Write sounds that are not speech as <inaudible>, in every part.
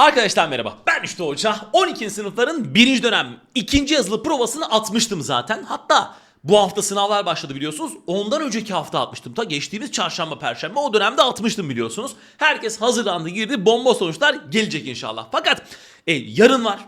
Arkadaşlar merhaba. Ben Üçte Hoca. 12. sınıfların 1. dönem 2. yazılı provasını atmıştım zaten. Hatta bu hafta sınavlar başladı biliyorsunuz. Ondan önceki hafta atmıştım. Ta geçtiğimiz çarşamba perşembe o dönemde atmıştım biliyorsunuz. Herkes hazırlandı girdi. Bomba sonuçlar gelecek inşallah. Fakat e, yarın var.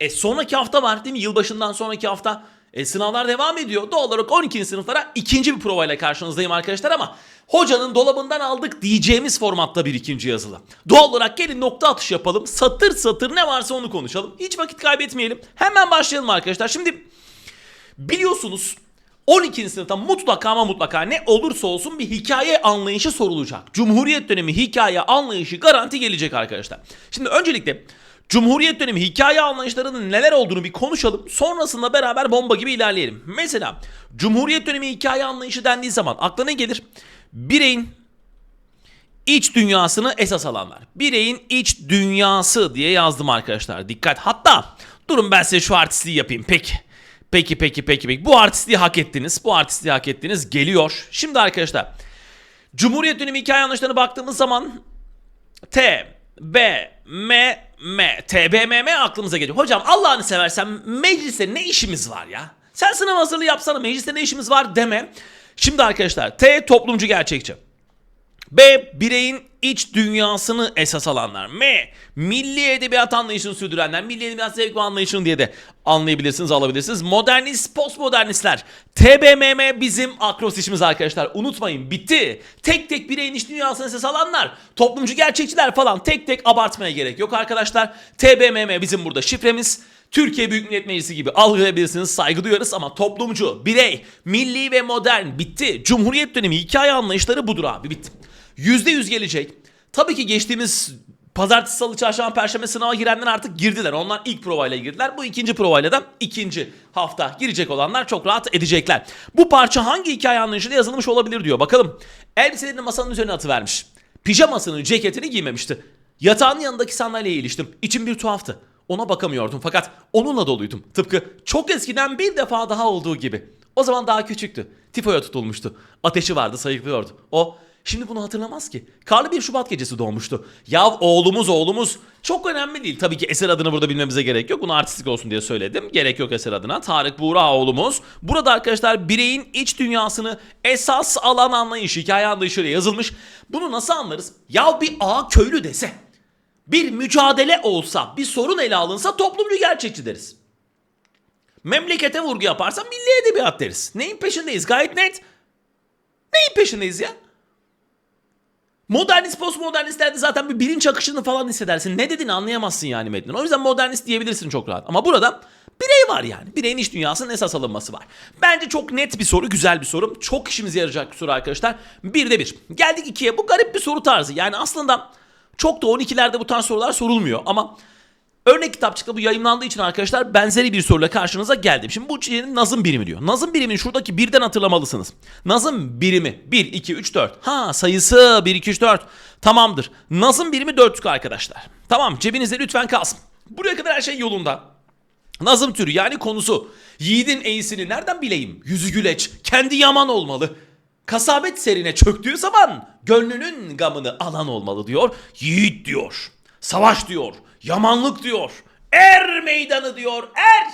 E sonraki hafta var değil mi? Yılbaşından sonraki hafta. E, sınavlar devam ediyor. Doğal olarak 12. sınıflara ikinci bir provayla karşınızdayım arkadaşlar ama hocanın dolabından aldık diyeceğimiz formatta bir ikinci yazılı. Doğal olarak gelin nokta atışı yapalım. Satır satır ne varsa onu konuşalım. Hiç vakit kaybetmeyelim. Hemen başlayalım arkadaşlar. Şimdi biliyorsunuz 12. sınıfta mutlaka ama mutlaka ne olursa olsun bir hikaye anlayışı sorulacak. Cumhuriyet dönemi hikaye anlayışı garanti gelecek arkadaşlar. Şimdi öncelikle Cumhuriyet dönemi hikaye anlayışlarının neler olduğunu bir konuşalım. Sonrasında beraber bomba gibi ilerleyelim. Mesela Cumhuriyet dönemi hikaye anlayışı dendiği zaman aklına ne gelir? Bireyin iç dünyasını esas alanlar. Bireyin iç dünyası diye yazdım arkadaşlar. Dikkat. Hatta durun ben size şu artistliği yapayım. Peki. Peki peki peki peki. Bu artistliği hak ettiniz. Bu artistliği hak ettiniz. Geliyor. Şimdi arkadaşlar. Cumhuriyet dönemi hikaye anlayışlarına baktığımız zaman T, B, M, M, T, B, M, M aklımıza geliyor. Hocam Allah'ını seversen mecliste ne işimiz var ya? Sen sınav hazırlığı yapsana mecliste ne işimiz var deme. Şimdi arkadaşlar T toplumcu gerçekçi. B. Bireyin iç dünyasını esas alanlar. M. Milli edebiyat anlayışını sürdürenler. Milli edebiyat zevk ve anlayışını diye de anlayabilirsiniz, alabilirsiniz. Modernist, postmodernistler. TBMM bizim akrostişimiz arkadaşlar. Unutmayın bitti. Tek tek bireyin iç dünyasını esas alanlar. Toplumcu gerçekçiler falan tek tek abartmaya gerek yok arkadaşlar. TBMM bizim burada şifremiz. Türkiye Büyük Millet Meclisi gibi algılayabilirsiniz saygı duyarız ama toplumcu, birey, milli ve modern bitti. Cumhuriyet dönemi hikaye anlayışları budur abi bitti. %100 gelecek. Tabii ki geçtiğimiz pazartesi, salı, çarşamba, perşembe sınava girenler artık girdiler. Onlar ilk provayla girdiler. Bu ikinci provayla ikinci hafta girecek olanlar çok rahat edecekler. Bu parça hangi hikaye anlayışıyla yazılmış olabilir diyor. Bakalım. Elbiselerini masanın üzerine atıvermiş. Pijamasını, ceketini giymemişti. Yatağın yanındaki sandalyeye iliştim. İçim bir tuhaftı. Ona bakamıyordum fakat onunla doluydum. Tıpkı çok eskiden bir defa daha olduğu gibi. O zaman daha küçüktü. Tifoya tutulmuştu. Ateşi vardı sayıklıyordu. O şimdi bunu hatırlamaz ki. Karlı bir Şubat gecesi doğmuştu. Ya oğlumuz oğlumuz çok önemli değil. Tabii ki eser adını burada bilmemize gerek yok. Bunu artistik olsun diye söyledim. Gerek yok eser adına. Tarık Buğra oğlumuz. Burada arkadaşlar bireyin iç dünyasını esas alan anlayış, hikaye anlayışıyla yazılmış. Bunu nasıl anlarız? Ya bir ağa köylü dese bir mücadele olsa, bir sorun ele alınsa toplumcu gerçekçi deriz. Memlekete vurgu yaparsa milli edebiyat deriz. Neyin peşindeyiz? Gayet net. Neyin peşindeyiz ya? Modernist, postmodernistlerde zaten bir bilinç akışını falan hissedersin. Ne dediğini anlayamazsın yani metnin. O yüzden modernist diyebilirsin çok rahat. Ama burada birey var yani. Bireyin iç dünyasının esas alınması var. Bence çok net bir soru, güzel bir soru. Çok işimize yarayacak bir soru arkadaşlar. Bir de bir. Geldik ikiye. Bu garip bir soru tarzı. Yani aslında çok da 12'lerde bu tarz sorular sorulmuyor ama örnek kitapçıkta bu yayınlandığı için arkadaşlar benzeri bir soruyla karşınıza geldim. Şimdi bu şeyin nazım birimi diyor. Nazım birimini şuradaki birden hatırlamalısınız. Nazım birimi 1, 2, 3, 4. Ha sayısı 1, 2, 3, 4. Tamamdır. Nazım birimi 4 arkadaşlar. Tamam cebinizde lütfen kalsın. Buraya kadar her şey yolunda. Nazım türü yani konusu. Yiğidin eğisini nereden bileyim? Yüzü güleç, kendi yaman olmalı. Kasabet serine çöktüğü zaman gönlünün gamını alan olmalı diyor. Yiğit diyor. Savaş diyor. Yamanlık diyor. Er meydanı diyor. Er.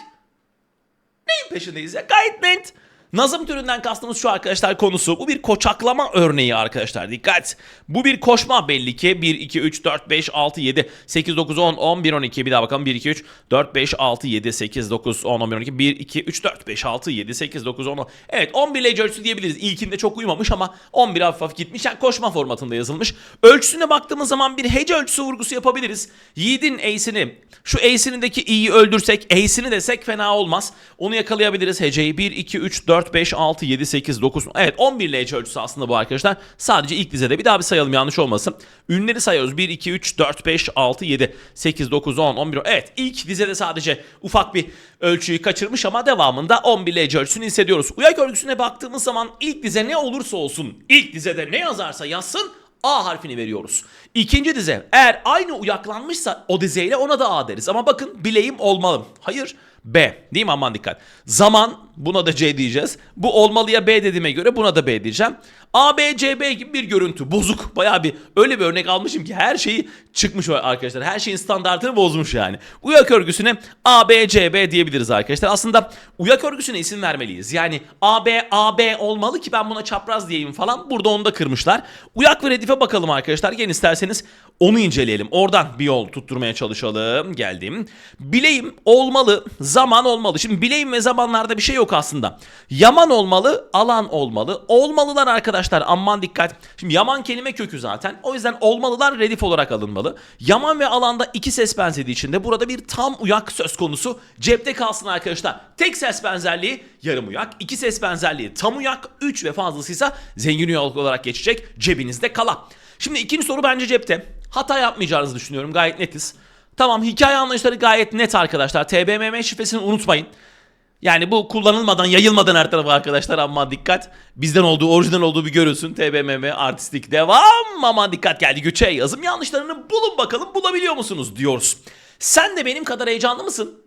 Neyin peşindeyiz ya? Gayet net. Nazım türünden kastımız şu arkadaşlar konusu. Bu bir koçaklama örneği arkadaşlar. Dikkat. Bu bir koşma belli ki. 1, 2, 3, 4, 5, 6, 7, 8, 9, 10, 11, 12. Bir daha bakalım. 1, 2, 3, 4, 5, 6, 7, 8, 9, 10, 11, 12. 1, 2, 3, 4, 5, 6, 7, 8, 9, 10. Evet 11 ile ölçüsü diyebiliriz. İlkinde çok uyumamış ama 11 hafif hafif gitmiş. Yani koşma formatında yazılmış. Ölçüsüne baktığımız zaman bir hece ölçüsü vurgusu yapabiliriz. Yiğidin e'sini şu e'sinindeki i'yi öldürsek e'sini desek fena olmaz. Onu yakalayabiliriz heceyi. 1, 2, 3, 4, 5, 6, 7, 8, 9. Evet 11 ile hece ölçüsü aslında bu arkadaşlar. Sadece ilk dizede bir daha bir sayalım yanlış olmasın. Ünleri sayıyoruz. 1, 2, 3, 4, 5, 6, 7, 8, 9, 10, 11. Evet ilk dizede sadece ufak bir ölçüyü kaçırmış ama devamında 11 ile hece ölçüsünü hissediyoruz. Uyak örgüsüne baktığımız zaman ilk dize ne olursa olsun ilk dizede ne yazarsa yazsın A harfini veriyoruz. İkinci dize eğer aynı uyaklanmışsa o dizeyle ona da A deriz. Ama bakın bileğim olmalı. Hayır B. Değil mi aman dikkat. Zaman buna da C diyeceğiz. Bu olmalıya B dediğime göre buna da B diyeceğim. A, B, C, B gibi bir görüntü. Bozuk. Bayağı bir öyle bir örnek almışım ki her şeyi çıkmış arkadaşlar. Her şeyin standartını bozmuş yani. Uyak örgüsüne A, B, C, B diyebiliriz arkadaşlar. Aslında uyak örgüsüne isim vermeliyiz. Yani A, B, A, B olmalı ki ben buna çapraz diyeyim falan. Burada onu da kırmışlar. Uyak ve redife bakalım arkadaşlar. Gelin isterseniz onu inceleyelim. Oradan bir yol tutturmaya çalışalım. Geldim. Bileyim olmalı, zaman olmalı. Şimdi bileyim ve zamanlarda bir şey yok aslında. Yaman olmalı, alan olmalı. Olmalılar arkadaşlar aman dikkat. Şimdi yaman kelime kökü zaten. O yüzden olmalılar redif olarak alınmalı. Yaman ve alanda iki ses benzediği için de burada bir tam uyak söz konusu. Cepte kalsın arkadaşlar. Tek ses benzerliği yarım uyak. iki ses benzerliği tam uyak. Üç ve fazlasıysa zengin uyak olarak geçecek cebinizde kala. Şimdi ikinci soru bence cepte. Hata yapmayacağınızı düşünüyorum. Gayet netiz. Tamam hikaye anlayışları gayet net arkadaşlar. TBMM şifresini unutmayın. Yani bu kullanılmadan, yayılmadan her tarafa arkadaşlar aman dikkat. Bizden olduğu, orijinal olduğu bir görülsün. TBMM artistik devam. Aman dikkat geldi göçe yazım yanlışlarını bulun bakalım bulabiliyor musunuz diyoruz. Sen de benim kadar heyecanlı mısın?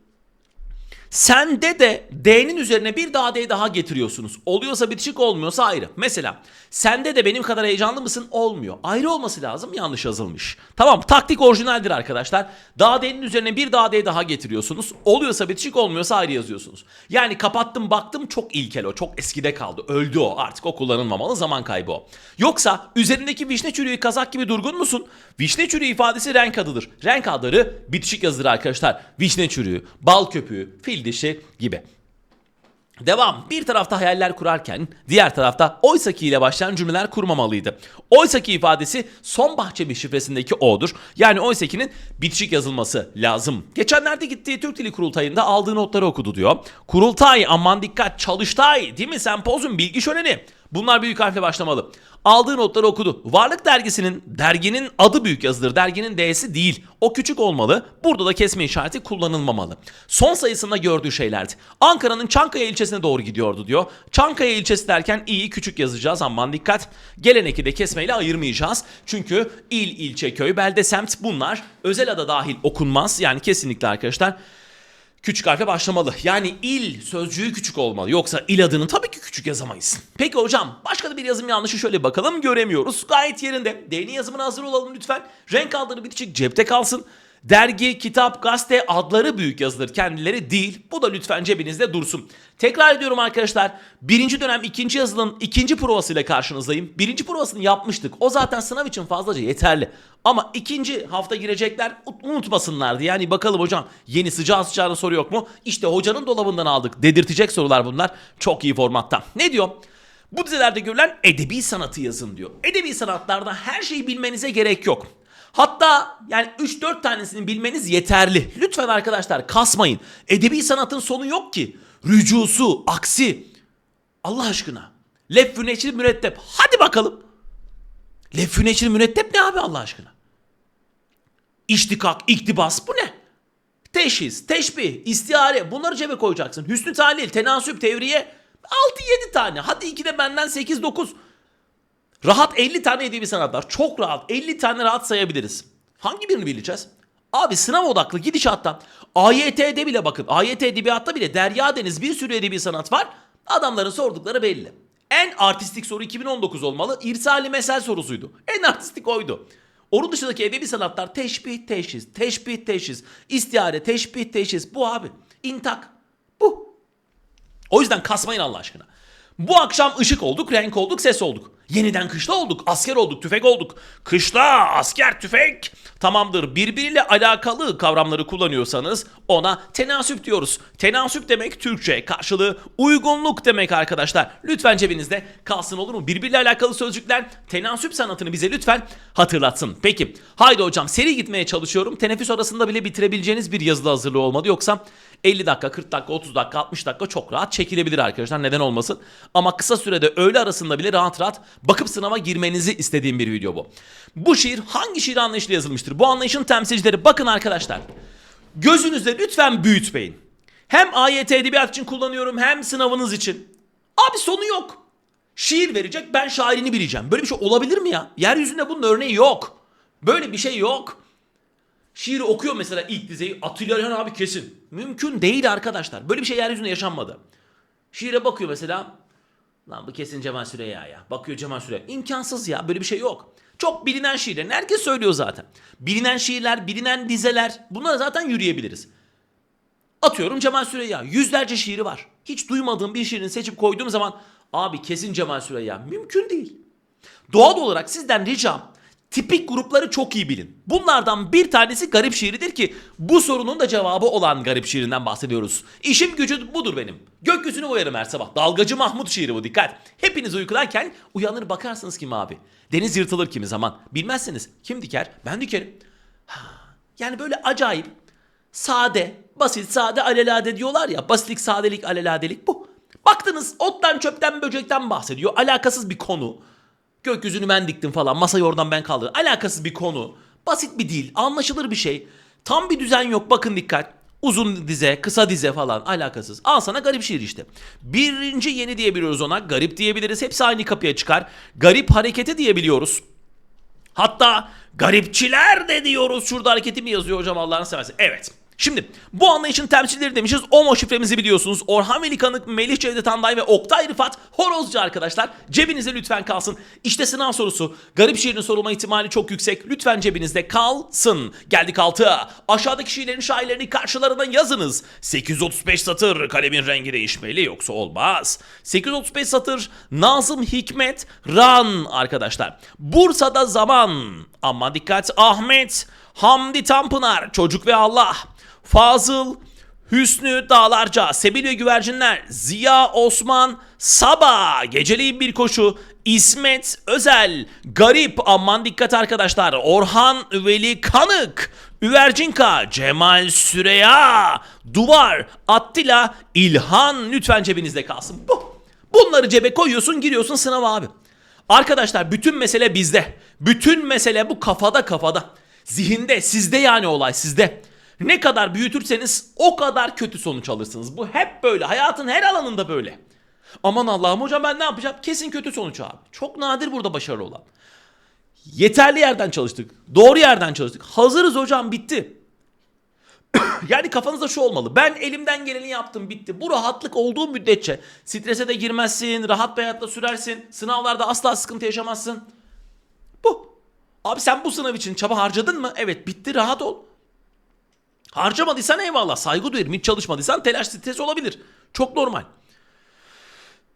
Sende de D'nin üzerine bir daha D daha getiriyorsunuz. Oluyorsa bitişik olmuyorsa ayrı. Mesela sende de benim kadar heyecanlı mısın? Olmuyor. Ayrı olması lazım yanlış yazılmış. Tamam taktik orijinaldir arkadaşlar. Daha D'nin üzerine bir daha D daha getiriyorsunuz. Oluyorsa bitişik olmuyorsa ayrı yazıyorsunuz. Yani kapattım baktım çok ilkel o. Çok eskide kaldı. Öldü o. Artık o kullanılmamalı zaman kaybı o. Yoksa üzerindeki vişne çürüğü kazak gibi durgun musun? Vişne çürüğü ifadesi renk adıdır. Renk adları bitişik yazılır arkadaşlar. Vişne çürüğü, bal köpüğü, fil dişi gibi. Devam. Bir tarafta hayaller kurarken diğer tarafta oysaki ile başlayan cümleler kurmamalıydı. Oysaki ifadesi son bahçe şifresindeki o'dur. Yani oysaki'nin bitişik yazılması lazım. Geçenlerde gittiği Türk Dili Kurultayı'nda aldığı notları okudu diyor. Kurultay aman dikkat çalıştay değil mi sempozyum bilgi şöleni. Bunlar büyük harfle başlamalı. Aldığı notları okudu. Varlık dergisinin, derginin adı büyük yazılır. Derginin D'si değil. O küçük olmalı. Burada da kesme işareti kullanılmamalı. Son sayısında gördüğü şeylerdi. Ankara'nın Çankaya ilçesine doğru gidiyordu diyor. Çankaya ilçesi derken i'yi küçük yazacağız. Aman dikkat. Gelen eki de kesmeyle ayırmayacağız. Çünkü il, ilçe, köy, belde, semt bunlar özel ada dahil okunmaz. Yani kesinlikle arkadaşlar küçük harfe başlamalı. Yani il sözcüğü küçük olmalı. Yoksa il adını tabii ki küçük yazamayız. Peki hocam başka da bir yazım yanlışı şöyle bakalım göremiyoruz. Gayet yerinde. D'nin yazımına hazır olalım lütfen. Renk adları bitişik cepte kalsın. Dergi, kitap, gazete adları büyük yazılır. Kendileri değil. Bu da lütfen cebinizde dursun. Tekrar ediyorum arkadaşlar. Birinci dönem ikinci yazılının ikinci provasıyla karşınızdayım. Birinci provasını yapmıştık. O zaten sınav için fazlaca yeterli. Ama ikinci hafta girecekler unutmasınlardı. Yani bakalım hocam yeni sıcağı sıcağına soru yok mu? İşte hocanın dolabından aldık. Dedirtecek sorular bunlar. Çok iyi formatta. Ne diyor? Bu dizelerde görülen edebi sanatı yazın diyor. Edebi sanatlarda her şeyi bilmenize gerek yok. Hatta yani 3-4 tanesini bilmeniz yeterli. Lütfen arkadaşlar kasmayın. Edebi sanatın sonu yok ki. Rücusu, aksi. Allah aşkına. Leffü neçri mürettep. Hadi bakalım. Leffü neçri mürettep ne abi Allah aşkına? İştikak, iktibas bu ne? Teşhis, teşbih, istihare bunları cebe koyacaksın. Hüsnü talil, tenasüp, tevriye 6-7 tane. Hadi 2 de benden 8-9. Rahat 50 tane edebi sanatlar. Çok rahat. 50 tane rahat sayabiliriz. Hangi birini bileceğiz? Abi sınav odaklı gidişattan AYT'de bile bakın. AYT edebiyatta bile Derya Deniz bir sürü edebi sanat var. Adamların sordukları belli. En artistik soru 2019 olmalı. İrsali mesel sorusuydu. En artistik oydu. Onun dışındaki edebi sanatlar teşbih, teşhis, teşbih, teşhis, istihare, teşbih, teşhis. Bu abi. İntak. Bu. O yüzden kasmayın Allah aşkına. Bu akşam ışık olduk, renk olduk, ses olduk. Yeniden kışla olduk, asker olduk, tüfek olduk. Kışla, asker, tüfek. Tamamdır. Birbiriyle alakalı kavramları kullanıyorsanız ona tenasüp diyoruz. Tenasüp demek Türkçe karşılığı uygunluk demek arkadaşlar. Lütfen cebinizde kalsın olur mu? Birbiriyle alakalı sözcükler tenasüp sanatını bize lütfen hatırlatsın. Peki. Haydi hocam seri gitmeye çalışıyorum. Teneffüs arasında bile bitirebileceğiniz bir yazılı hazırlığı olmadı. Yoksa 50 dakika, 40 dakika, 30 dakika, 60 dakika çok rahat çekilebilir arkadaşlar. Neden olmasın? Ama kısa sürede öğle arasında bile rahat rahat bakıp sınava girmenizi istediğim bir video bu. Bu şiir hangi şiir anlayışıyla yazılmıştır? Bu anlayışın temsilcileri bakın arkadaşlar. Gözünüzde lütfen büyütmeyin. Hem AYT edebiyat için kullanıyorum hem sınavınız için. Abi sonu yok. Şiir verecek ben şairini bileceğim. Böyle bir şey olabilir mi ya? Yeryüzünde bunun örneği yok. Böyle bir şey yok. Şiiri okuyor mesela ilk dizeyi Atilla İlhan abi kesin. Mümkün değil arkadaşlar. Böyle bir şey yeryüzünde yaşanmadı. Şiire bakıyor mesela. Lan bu kesin Cemal Süreyya ya. Bakıyor Cemal Süreyya. İmkansız ya böyle bir şey yok. Çok bilinen şiirlerini herkes söylüyor zaten. Bilinen şiirler, bilinen dizeler bunlara zaten yürüyebiliriz. Atıyorum Cemal Süreyya. Yüzlerce şiiri var. Hiç duymadığım bir şiirini seçip koyduğum zaman abi kesin Cemal Süreyya. Mümkün değil. Doğal olarak sizden ricam tipik grupları çok iyi bilin. Bunlardan bir tanesi garip şiiridir ki bu sorunun da cevabı olan garip şiirinden bahsediyoruz. İşim gücü budur benim. Gökyüzünü boyarım her sabah. Dalgacı Mahmut şiiri bu dikkat. Hepiniz uykularken uyanır bakarsınız kim abi. Deniz yırtılır kimi zaman. Bilmezseniz kim diker? Ben dikerim. Yani böyle acayip sade, basit, sade, alelade diyorlar ya. Basitlik, sadelik, aleladelik bu. Baktınız ottan, çöpten, böcekten bahsediyor. Alakasız bir konu. Gökyüzünü ben diktim falan. Masayı oradan ben kaldırdım. Alakasız bir konu. Basit bir dil. Anlaşılır bir şey. Tam bir düzen yok. Bakın dikkat. Uzun dize, kısa dize falan alakasız. Al sana garip şiir işte. Birinci yeni diyebiliyoruz ona. Garip diyebiliriz. Hepsi aynı kapıya çıkar. Garip hareketi diyebiliyoruz. Hatta garipçiler de diyoruz. Şurada hareketi mi yazıyor hocam Allah'ını seversen. Evet. Şimdi bu anlayışın temsilcileri demişiz. OMO şifremizi biliyorsunuz. Orhan Velikanık, Melih Cevdet Anday ve Oktay Rıfat Horozcu arkadaşlar. Cebinize lütfen kalsın. İşte sınav sorusu. Garip şiirin sorulma ihtimali çok yüksek. Lütfen cebinizde kalsın. Geldik altıya. Aşağıdaki şiirlerin şairlerini karşılarına yazınız. 835 satır. Kalemin rengi değişmeli yoksa olmaz. 835 satır. Nazım Hikmet Ran arkadaşlar. Bursa'da zaman. Ama dikkat Ahmet. Hamdi Tanpınar. Çocuk ve Allah. Fazıl, Hüsnü Dağlarca, Sebil ve Güvercinler, Ziya Osman, Saba, Geceliğin Bir Koşu, İsmet Özel, Garip, aman dikkat arkadaşlar, Orhan Veli Kanık, Üvercinka, Cemal Süreya, Duvar, Attila, İlhan lütfen cebinizde kalsın. Bu. Bunları cebe koyuyorsun giriyorsun sınava abi. Arkadaşlar bütün mesele bizde. Bütün mesele bu kafada kafada. Zihinde sizde yani olay sizde. Ne kadar büyütürseniz o kadar kötü sonuç alırsınız. Bu hep böyle. Hayatın her alanında böyle. Aman Allah'ım hocam ben ne yapacağım? Kesin kötü sonuç abi. Çok nadir burada başarılı olan. Yeterli yerden çalıştık. Doğru yerden çalıştık. Hazırız hocam bitti. <coughs> Yani kafanızda şu olmalı. Ben elimden geleni yaptım bitti. Bu rahatlık olduğu müddetçe strese de girmezsin, rahat bir hayatta sürersin. Sınavlarda asla sıkıntı yaşamazsın. Abi sen bu sınav için çaba harcadın mı? Evet bitti rahat ol. Harcamadıysan eyvallah saygı duyarım. Hiç çalışmadıysan telaş stres olabilir. Çok normal.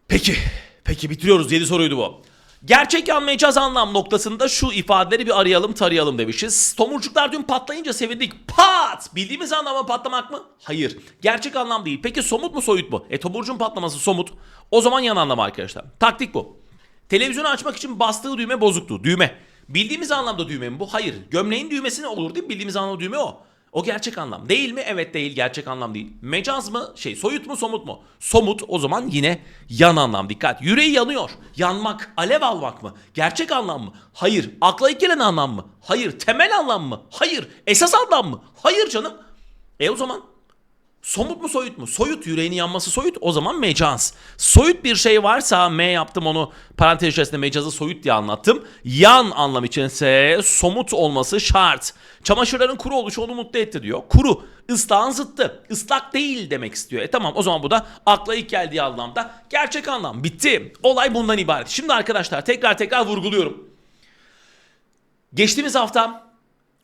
Peki. Peki bitiriyoruz. 7 soruydu bu. Gerçek anlayacağız anlam noktasında şu ifadeleri bir arayalım tarayalım demişiz. Tomurcuklar dün patlayınca sevindik. Pat! Bildiğimiz anlamda patlamak mı? Hayır. Gerçek anlam değil. Peki somut mu soyut mu? E tomurcuğun patlaması somut. O zaman yan anlam arkadaşlar. Taktik bu. Televizyonu açmak için bastığı düğme bozuktu. Düğme. Bildiğimiz anlamda düğme mi bu? Hayır. Gömleğin düğmesi ne olur değil mi? Bildiğimiz anlamda düğme o. O gerçek anlam. Değil mi? Evet değil. Gerçek anlam değil. Mecaz mı? Şey soyut mu somut mu? Somut o zaman yine yan anlam. Dikkat. Yüreği yanıyor. Yanmak, alev almak mı? Gerçek anlam mı? Hayır. Akla ilk gelen anlam mı? Hayır. Temel anlam mı? Hayır. Esas anlam mı? Hayır canım. E o zaman Somut mu soyut mu? Soyut yüreğini yanması soyut o zaman mecaz. Soyut bir şey varsa M yaptım onu parantez içerisinde mecazı soyut diye anlattım. Yan anlam içinse somut olması şart. Çamaşırların kuru oluşu onu mutlu etti diyor. Kuru ıslahın zıttı. Islak değil demek istiyor. E tamam o zaman bu da akla ilk geldiği anlamda gerçek anlam. Bitti. Olay bundan ibaret. Şimdi arkadaşlar tekrar tekrar vurguluyorum. Geçtiğimiz hafta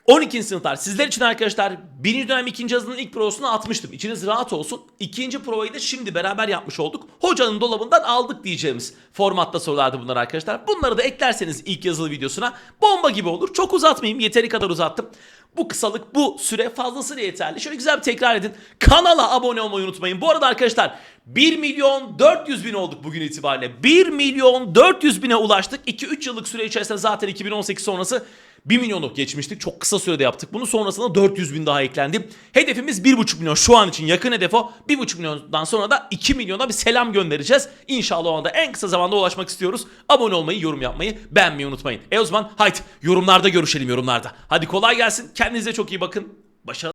12. sınıflar sizler için arkadaşlar birinci dönem ikinci yazının ilk provasını atmıştım. İçiniz rahat olsun. İkinci provayı da şimdi beraber yapmış olduk. Hocanın dolabından aldık diyeceğimiz formatta sorulardı bunlar arkadaşlar. Bunları da eklerseniz ilk yazılı videosuna bomba gibi olur. Çok uzatmayayım yeteri kadar uzattım. Bu kısalık bu süre fazlasıyla yeterli. Şöyle güzel bir tekrar edin. Kanala abone olmayı unutmayın. Bu arada arkadaşlar 1 milyon 400 bin olduk bugün itibariyle. 1 milyon 400 bine ulaştık. 2-3 yıllık süre içerisinde zaten 2018 sonrası 1 milyonu geçmiştik. Çok kısa sürede yaptık. Bunu sonrasında 400 bin daha eklendi. Hedefimiz 1,5 milyon. Şu an için yakın hedef o. 1,5 milyondan sonra da 2 milyona bir selam göndereceğiz. İnşallah o anda en kısa zamanda ulaşmak istiyoruz. Abone olmayı, yorum yapmayı, beğenmeyi unutmayın. E o zaman haydi yorumlarda görüşelim yorumlarda. Hadi kolay gelsin. Kendinize çok iyi bakın. Başarılı.